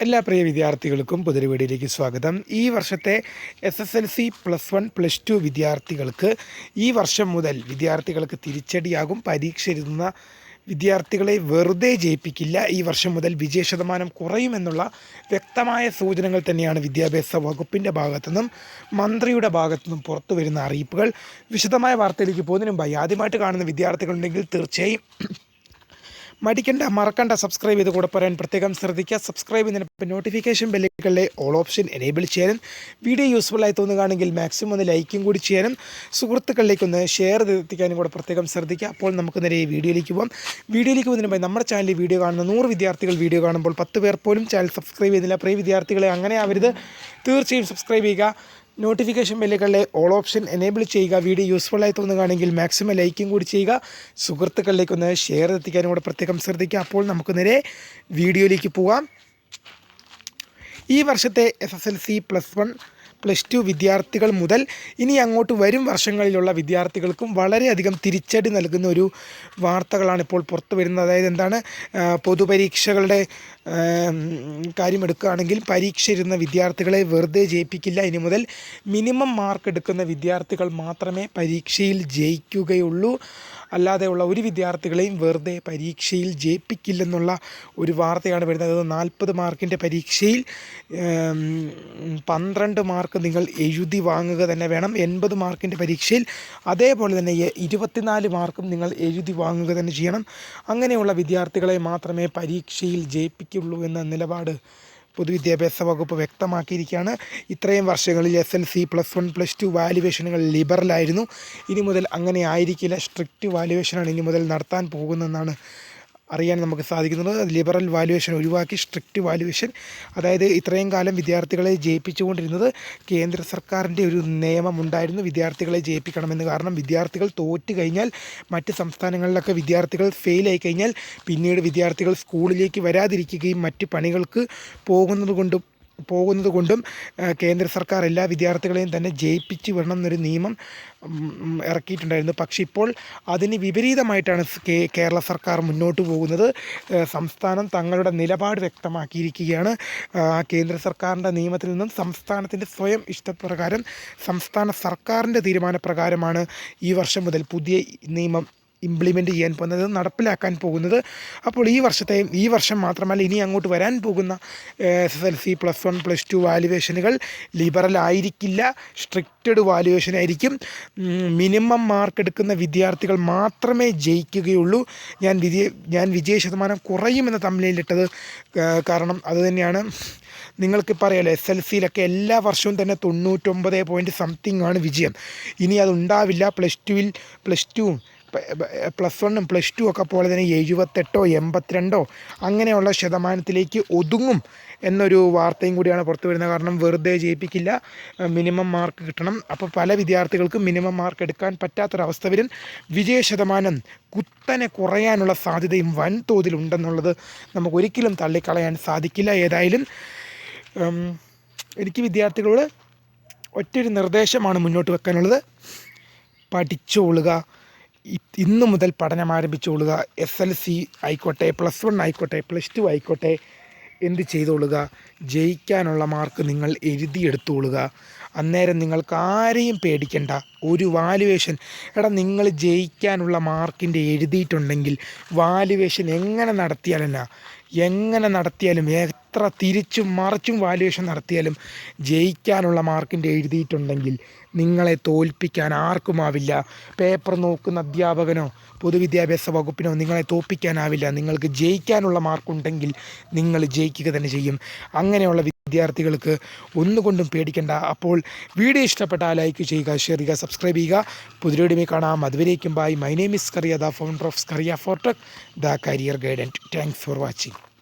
എല്ലാ പ്രിയ വിദ്യാർത്ഥികൾക്കും പുതിയ വീഡിയോയിലേക്ക് സ്വാഗതം. ഈ വർഷത്തെ S S L C plus one plus two വിദ്യാർത്ഥികൾക്ക് ഈ വർഷം മുതൽ വിദ്യാർത്ഥികൾക്ക് തിരിച്ചടിയാകും. പരീക്ഷ എഴുതുന്ന വിദ്യാർത്ഥികളെ വെറുതെ ജയിപ്പിക്കില്ല. ഈ വർഷം മുതൽ വിജയ ശതമാനം കുറയുമെന്നുള്ള വ്യക്തമായ സൂചനകൾ തന്നെയാണ് വിദ്യാഭ്യാസ വകുപ്പിന്റെ ഭാഗത്തുനിന്നും മന്ത്രിയുടെ ഭാഗത്തുനിന്നും പുറത്തു വരുന്ന അറിയിപ്പുകൾ. വിശദമായ വാർത്തയിലേക്ക് പോകുന്നതിന് മുമ്പായി ആദ്യമായിട്ട് കാണുന്ന വിദ്യാർത്ഥികളുണ്ടെങ്കിൽ തീർച്ചയായും മടിക്കണ്ട മറക്കണ്ട സബ്സ്ക്രൈബ് ചെയ്ത് കൂടെ പറയാൻ പ്രത്യേകം ശ്രദ്ധിക്കുക. സബ്സ്ക്രൈബ് ചെയ്യുന്നതിനൊപ്പം നോട്ടിഫിക്കേഷൻ ബെല്ലുകളിലെ ഓൾ ഓപ്ഷൻ എനേബിൾ ചെയ്യാനും വീഡിയോ യൂസ്ഫുൾ ആയി തോന്നുകയാണെങ്കിൽ മാക്സിമം ഒന്ന് ലൈക്കും കൂടി ചെയ്യാനും സുഹൃത്തുക്കളിലേക്ക് ഒന്ന് ഷെയർ എത്തിക്കാനും കൂടെ പ്രത്യേകം ശ്രദ്ധിക്കുക. അപ്പോൾ നമുക്ക് നേരെ ഈ വീഡിയോയിലേക്ക് പോകാം വീഡിയോയിലേക്ക് പോകുന്നതിന് നമ്മുടെ ചാനലിൽ വീഡിയോ കാണുന്ന നൂറ് വിദ്യാർത്ഥികൾ വീഡിയോ കാണുമ്പോൾ പത്ത് പേർ പോലും ചാനൽ സബ്സ്ക്രൈബ് ചെയ്യുന്നില്ല. പ്രിയ വിദ്യാർത്ഥികളെ അങ്ങനെ അവരുത് തീർച്ചയായും സബ്സ്ക്രൈബ് ചെയ്യുക. നോട്ടിഫിക്കേഷൻ ബെല്ലുകളിലെ ഓൾ ഓപ്ഷൻ എനേബിൾ ചെയ്യുക. വീഡിയോ യൂസ്ഫുൾ ആയി തോന്നുകയാണെങ്കിൽ മാക്സിമം ലൈക്കും കൂടി ചെയ്യുക. സുഹൃത്തുക്കളിലേക്ക് ഒന്ന് ഷെയർ എത്തിക്കാനും കൂടെ പ്രത്യേകം ശ്രദ്ധിക്കുക. അപ്പോൾ നമുക്ക് നേരെ വീഡിയോയിലേക്ക് പോകാം ഈ വർഷത്തെ S S L C plus one plus two വിദ്യാർത്ഥികൾ മുതൽ ഇനി അങ്ങോട്ട് വരും വർഷങ്ങളിലുള്ള വിദ്യാർത്ഥികൾക്കും വളരെയധികം തിരിച്ചടി നൽകുന്ന ഒരു വാർത്തകളാണ് ഇപ്പോൾ പുറത്തു വരുന്നത്. അതായത് എന്താണ് പൊതുപരീക്ഷകളുടെ കാര്യം എടുക്കുകയാണെങ്കിൽ പരീക്ഷ ഇരുന്ന വിദ്യാർത്ഥികളെ വെറുതെ ജയിപ്പിക്കില്ല. ഇനി മുതൽ മിനിമം മാർക്ക് എടുക്കുന്ന വിദ്യാർത്ഥികൾ മാത്രമേ പരീക്ഷയിൽ ജയിക്കുകയുള്ളൂ. അല്ലാതെയുള്ള ഒരു വിദ്യാർത്ഥികളെയും വെറുതെ പരീക്ഷയിൽ ജയിപ്പിക്കില്ലെന്നുള്ള ഒരു വാർത്തയാണ് വരുന്നത്. നാൽപ്പത് മാർക്കിന്റെ പരീക്ഷയിൽ പന്ത്രണ്ട് മാർക്ക് നിങ്ങൾ എഴുതി വാങ്ങുക തന്നെ വേണം. എൺപത് മാർക്കിന്റെ പരീക്ഷയിൽ അതേപോലെ തന്നെ ഇരുപത്തിനാല് മാർക്കും നിങ്ങൾ എഴുതി വാങ്ങുക തന്നെ ചെയ്യണം. അങ്ങനെയുള്ള വിദ്യാർത്ഥികളെ മാത്രമേ പരീക്ഷയിൽ ജയിപ്പിക്കുള്ളൂ എന്ന നിലപാട് പൊതുവിദ്യാഭ്യാസ വകുപ്പ് വ്യക്തമാക്കിയിരിക്കുകയാണ്. ഇത്രയും വർഷങ്ങളിൽ S L C plus one plus two വാല്യുവേഷനുകൾ ലിബറലായിരുന്നു. ഇനി മുതൽ അങ്ങനെ ആയിരിക്കില്ല. സ്ട്രിക്റ്റ് വാല്യുവേഷനാണ് ഇനി മുതൽ നടത്താൻ പോകുന്നതെന്നാണ് അറിയാൻ നമുക്ക് സാധിക്കുന്നത് ലിബറൽ വാല്യുവേഷൻ ഒഴിവാക്കി സ്ട്രിക്റ്റ് വാല്യുവേഷൻ അതായത് ഇത്രയും കാലം വിദ്യാർത്ഥികളെ ജയിപ്പിച്ചുകൊണ്ടിരുന്നത് കേന്ദ്ര സർക്കാരിന്റെ ഒരു നിയമമുണ്ടായിരുന്നു. വിദ്യാർത്ഥികളെ ജയിപ്പിക്കണമെന്ന് കാരണം വിദ്യാർത്ഥികൾ തോറ്റു കഴിഞ്ഞാൽ മറ്റ് സംസ്ഥാനങ്ങളിലൊക്കെ വിദ്യാർത്ഥികൾ ഫെയിലായി കഴിഞ്ഞാൽ പിന്നീട് വിദ്യാർത്ഥികൾ സ്കൂളിലേക്ക് വരാതിരിക്കുകയും മറ്റ് പണികൾക്ക് പോകുന്നത് കൊണ്ടും പോകുന്നത് കൊണ്ടും കേന്ദ്ര സർക്കാർ എല്ലാ വിദ്യാർത്ഥികളെയും തന്നെ ജയിപ്പിച്ച് വിടണം എന്നൊരു നിയമം ഇറക്കിയിട്ടുണ്ടായിരുന്നു. പക്ഷേ ഇപ്പോൾ അതിന് വിപരീതമായിട്ടാണ് കേരള സർക്കാർ മുന്നോട്ട് പോകുന്നത്. സംസ്ഥാനം തങ്ങളുടെ നിലപാട് വ്യക്തമാക്കിയിരിക്കുകയാണ്. കേന്ദ്ര സർക്കാരിന്റെ നിയമത്തിൽ നിന്നും സംസ്ഥാനത്തിന്റെ സ്വയം ഇഷ്ടപ്രകാരം സംസ്ഥാന സർക്കാരിന്റെ തീരുമാനപ്രകാരമാണ് ഈ വർഷം മുതൽ പുതിയ നിയമം ഇംപ്ലിമെന്റ് ചെയ്യാൻ പോകുന്നത് നടപ്പിലാക്കാൻ പോകുന്നത്. അപ്പോൾ ഈ വർഷത്തെ ഈ വർഷം മാത്രമല്ല ഇനി അങ്ങോട്ട് വരാൻ പോകുന്ന S S L C plus one plus two വാലുവേഷനുകൾ liberal ആയിരിക്കില്ല സ്ട്രിക്റ്റഡ് വാലുവേഷൻ ആയിരിക്കും. മിനിമം മാർക്ക് എടുക്കുന്ന വിദ്യാർത്ഥികൾ മാത്രമേ ജയിക്കുകയുള്ളൂ. ഞാൻ വിജയ ഞാൻ വിജയ ശതമാനം കുറയുമെന്ന തമ്മിലിട്ടത് കാരണം അതുതന്നെയാണ് നിങ്ങൾക്ക് പറയാലോ എസ് എൽ സിയിലൊക്കെ എല്ലാ വർഷവും തന്നെ തൊണ്ണൂറ്റൊമ്പത് പോയിന്റ് സംതിങ് ആണ് വിജയം. ഇനി അതുണ്ടാവില്ല പ്ലസ് ടുവിൽ പ്ലസ് ടു പ്ലസ് വണ്ണും പ്ലസ് ടു ഒക്കെ പോലെ തന്നെ എഴുപത്തെട്ടോ എൺപത്തിരണ്ടോ അങ്ങനെയുള്ള ശതമാനത്തിലേക്ക് ഒതുങ്ങും എന്നൊരു വാർത്തയും കൂടിയാണ് പുറത്തു വരുന്നത്. കാരണം വെറുതെ ജയിപ്പിക്കില്ല. മിനിമം മാർക്ക് കിട്ടണം. അപ്പോൾ പല വിദ്യാർത്ഥികൾക്കും മിനിമം മാർക്ക് എടുക്കാൻ പറ്റാത്തൊരവസ്ഥ വരും. വിജയ ശതമാനം കുത്തനെ കുറയാനുള്ള സാധ്യതയും വൻതോതിൽ ഉണ്ടെന്നുള്ളത് നമുക്ക് ഒരിക്കലും തള്ളിക്കളയാൻ സാധിക്കില്ല. ഏതായാലും എനിക്ക് വിദ്യാർത്ഥികളോട് ഒറ്റൊരു നിർദ്ദേശമാണ് മുന്നോട്ട് വെക്കാനുള്ളത്. പഠിച്ചോളുക. ഇന്ന് മുതൽ പഠനം ആരംഭിച്ചുകൊള്ളുക എസ് എൽ സി ആയിക്കോട്ടെ പ്ലസ് വൺ ആയിക്കോട്ടെ പ്ലസ് ടു ആയിക്കോട്ടെ എന്ത് ചെയ്തോളുക? ജയിക്കാനുള്ള മാർക്ക് നിങ്ങൾ എഴുതിയെടുത്തോളുക. അന്നേരം നിങ്ങൾക്ക് ആരെയും പേടിക്കേണ്ട. ഒരു വാലുവേഷൻ എടാ നിങ്ങൾ ജയിക്കാനുള്ള മാർക്കിന്റെ എഴുതിയിട്ടുണ്ടെങ്കിൽ വാലുവേഷൻ എങ്ങനെ നടത്തിയാലെന്നാ? എങ്ങനെ നടത്തിയാലും എത്ര തിരിച്ചും മറിച്ചും വാല്യുവേഷൻ നടത്തിയാലും ജയിക്കാനുള്ള മാർക്കിന്റെ എഴുതിയിട്ടുണ്ടെങ്കിൽ നിങ്ങളെ തോൽപ്പിക്കാൻ ആർക്കുമാവില്ല. പേപ്പർ നോക്കുന്ന അധ്യാപകനോ പൊതുവിദ്യാഭ്യാസ വകുപ്പിനോ നിങ്ങളെ തോൽപ്പിക്കാനാവില്ല. നിങ്ങൾക്ക് ജയിക്കാനുള്ള മാർക്കുണ്ടെങ്കിൽ നിങ്ങൾ ജയിക്കുക തന്നെ ചെയ്യും. അങ്ങനെയുള്ള വിദ്യാർത്ഥികൾക്ക് ഒന്നുകൊണ്ടും പേടിക്കേണ്ട. അപ്പോൾ വീഡിയോ ഇഷ്ടപ്പെട്ടാൽ ലൈക്ക് ചെയ്യുക ഷെയർ ചെയ്യുക സബ്സ്ക്രൈബ് ചെയ്യുക. പുതിരോടിമി കാണാം. അതുവരേക്കും bye my name is Kariya the founder of career Fortech the career guidance thanks for watching